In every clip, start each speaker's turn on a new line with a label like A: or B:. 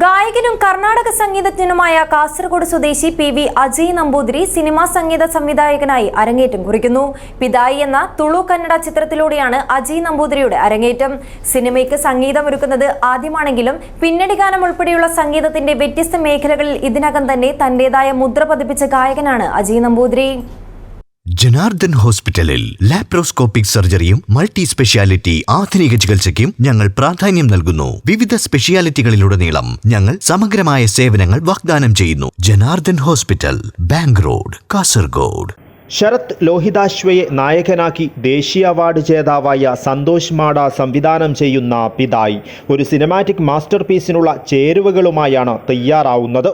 A: ഗായകനും കർണാടക സംഗീതജ്ഞനുമായ കാസർഗോഡ് സ്വദേശി P V Ajay Namboothiri cinema സംഗീത സംവിധായകനായി അരങ്ങേറ്റം കുറിക്കുന്നു. പിതായി എന്ന തുളു കന്നഡ ചിത്രത്തിലൂടെയാണ് അജയ് നമ്പൂതിരിയുടെ അരങ്ങേറ്റം. സിനിമയ്ക്ക് സംഗീതമൊരുക്കുന്നത് ആദ്യമാണെങ്കിലും പിന്നണി ഗാനം ഉൾപ്പെടെയുള്ള സംഗീതത്തിന്റെ വ്യത്യസ്ത മേഖലകളിൽ ഇതിനകം തന്നെ തന്റേതായ മുദ്ര പതിപ്പിച്ച ഗായകനാണ് അജയ് നമ്പൂതിരി.
B: ജനാർദ്ദൻ ഹോസ്പിറ്റലിൽ ലാപ്രോസ്കോപ്പിക് സർജറിയും മൾട്ടി സ്പെഷ്യാലിറ്റി ആധുനിക ചികിത്സയ്ക്കും ഞങ്ങൾ പ്രാധാന്യം നൽകുന്നു. വിവിധ സ്പെഷ്യാലിറ്റികളിലുടനീളം ഞങ്ങൾ സമഗ്രമായ സേവനങ്ങൾ വാഗ്ദാനം ചെയ്യുന്നു. Janardhan hospital bank road Kasaragod.
C: Sarath ലോഹിതാശ്വയെ നായകനാക്കി ദേശീയ അവാർഡ് ജേതാവായ സന്തോഷ് മാഡ സംവിധാനം ചെയ്യുന്ന പിതായി. ഒരു സിനിമാറ്റിക് മാസ്റ്റർ പീസിനുള്ള ചേരുവകളുമായാണ് തയ്യാറാവുന്നത്.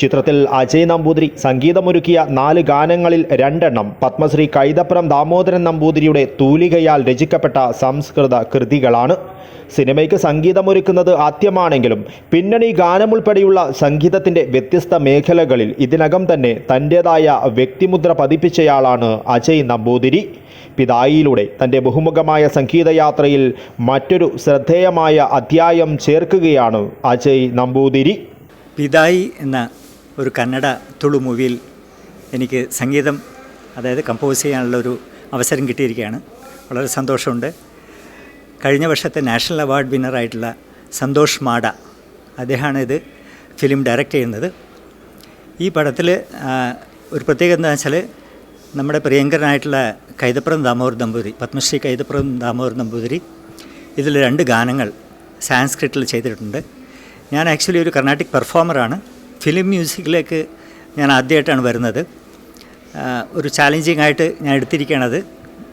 C: ചിത്രത്തിൽ അജയ് നമ്പൂതിരി സംഗീതമൊരുക്കിയ നാല് ഗാനങ്ങളിൽ രണ്ടെണ്ണം പത്മശ്രീ കൈതപ്പുറം ദാമോദരൻ നമ്പൂതിരിയുടെ തൂലികയാൽ രചിക്കപ്പെട്ട സംസ്കൃത കൃതികളാണ്. സിനിമയ്ക്ക് സംഗീതമൊരുക്കുന്നത് ആദ്യമാണെങ്കിലും പിന്നണി ഗാനമുൾപ്പെടെയുള്ള സംഗീതത്തിന്റെ വ്യത്യസ്ത മേഖലകളിൽ ഇതിനകം തന്നെ തന്റേതായ വ്യക്തിമുദ്ര പതിപ്പിച്ചയാളാണ് അജയ് നമ്പൂതിരി. പിതായിലൂടെ തന്റെ ബഹുമുഖമായ സംഗീതയാത്രയിൽ മറ്റൊരു ശ്രദ്ധേയമായ അധ്യായം ചേർക്കുകയാണ് അജയ് നമ്പൂതിരി.
D: പിതായി എന്ന ഒരു കന്നഡ തുളു മൂവിയിൽ എനിക്ക് സംഗീതം അതായത് കമ്പോസ് ചെയ്യാനുള്ള ഒരു അവസരം കിട്ടിയിരിക്കുകയാണ്. വളരെ സന്തോഷമുണ്ട്. കഴിഞ്ഞ വർഷത്തെ നാഷണൽ അവാർഡ് വിന്നറായിട്ടുള്ള സന്തോഷ് മാഡ അദ്ദേഹമാണ് ഇത് ഫിലിം ഡയറക്റ്റ് ചെയ്യുന്നത്. ഈ പടത്തിൽ ഒരു പ്രത്യേകത എന്താ വെച്ചാൽ നമ്മുടെ പ്രിയങ്കരനായിട്ടുള്ള കൈതപ്രം ദാമോദർ നമ്പൂതിരി പത്മശ്രീ കൈതപ്രം ദാമോദർ നമ്പൂതിരി ഇതിൽ രണ്ട് ഗാനങ്ങൾ സാൻസ്ക്രിറ്റിൽ ചെയ്തിട്ടുണ്ട്. ഞാൻ ആക്ച്വലി ഒരു കർണാട്ടിക് പെർഫോമറാണ്. ഫിലിം മ്യൂസിക്കിലേക്ക് ഞാൻ ആദ്യമായിട്ടാണ് വരുന്നത്. ഒരു ചാലഞ്ചിങ് ആയിട്ട് ഞാൻ എടുത്തിരിക്കുകയാണത്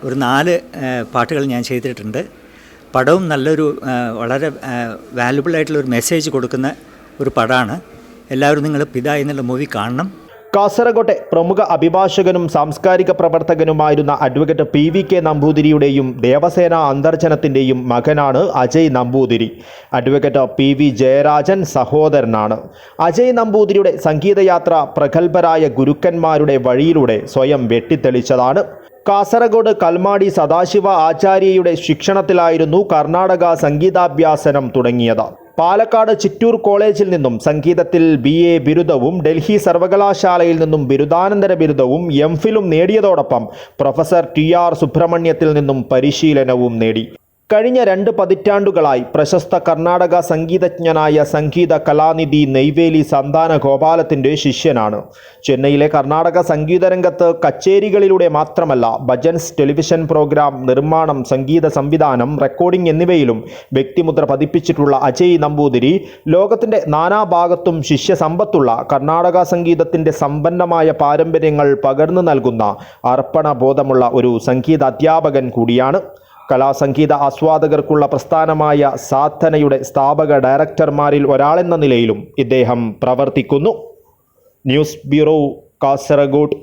D: ഒരു നാല് പാട്ടുകൾ ഞാൻ ചെയ്തിട്ടുണ്ട്. പടവും നല്ലൊരു വളരെ വാല്യുബിൾ ആയിട്ടുള്ള ഒരു മെസ്സേജ് കൊടുക്കുന്ന ഒരു പടമാണ്. എല്ലാവരും നിങ്ങൾ പിത എന്നുള്ള മൂവി കാണണം.
C: കാസർകോട്ടെ പ്രമുഖ അഭിഭാഷകനും സാംസ്കാരിക പ്രവർത്തകനുമായിരുന്ന അഡ്വക്കേറ്റ് പി വി കെ നമ്പൂതിരിയുടെയും ദേവസേന അന്തർജനത്തിന്റെയും മകനാണ് Ajay Namboothiri. Advocate P V Jayarajan സഹോദരനാണ്. അജയ് നമ്പൂതിരിയുടെ സംഗീതയാത്ര പ്രഗത്ഭരായ ഗുരുക്കന്മാരുടെ വഴിയിലൂടെ സ്വയം വെട്ടിത്തെളിച്ചതാണ്. കാസർഗോഡ് കൽമാടി സദാശിവ ആചാര്യയുടെ ശിക്ഷണത്തിലായിരുന്നു കർണാടക സംഗീതാഭ്യാസനം തുടങ്ങിയത്. പാലക്കാട് ചിറ്റൂർ കോളേജിൽ നിന്നും സംഗീതത്തിൽ ബി എ ബിരുദവും ഡൽഹി സർവകലാശാലയിൽ നിന്നും ബിരുദാനന്തര ബിരുദവും എം ഫിലും നേടിയതോടൊപ്പം പ്രൊഫസർ ടി ആർ സുബ്രഹ്മണ്യത്തിൽ നിന്നും പരിശീലനവും നേടി. കഴിഞ്ഞ രണ്ട് പതിറ്റാണ്ടുകളായി പ്രശസ്ത കർണാടക സംഗീതജ്ഞനായ സംഗീത കലാനിധി നെയ്വേലി സന്താന ഗോപാലത്തിന്റെ ശിഷ്യനാണ്. ചെന്നൈയിലെ കർണാടക സംഗീതരംഗത്ത് കച്ചേരികളിലൂടെ മാത്രമല്ല ഭജൻസ് ടെലിവിഷൻ പ്രോഗ്രാം നിർമ്മാണം സംഗീത സംവിധാനം റെക്കോർഡിംഗ് എന്നിവയിലും വ്യക്തിമുദ്ര പതിപ്പിച്ചിട്ടുള്ള അജയ് നമ്പൂതിരി ലോകത്തിന്റെ നാനാഭാഗത്തും ശിഷ്യസമ്പത്തുള്ള കർണാടക സംഗീതത്തിന്റെ സമ്പന്നമായ പാരമ്പര്യങ്ങൾ പകർന്നു നൽകുന്ന അർപ്പണബോധമുള്ള ഒരു സംഗീത അധ്യാപകൻ കൂടിയാണ് കലാസംഗീത ആസ്വാദകർക്കുള്ള പ്രസ്ഥാനമായ സാധനയുടെ സ്ഥാപക ഡയറക്ടർമാരിൽ ഒരാളെന്ന നിലയിലും ഇദ്ദേഹം പ്രവർത്തിക്കുന്നു. News bureau Kasaragod.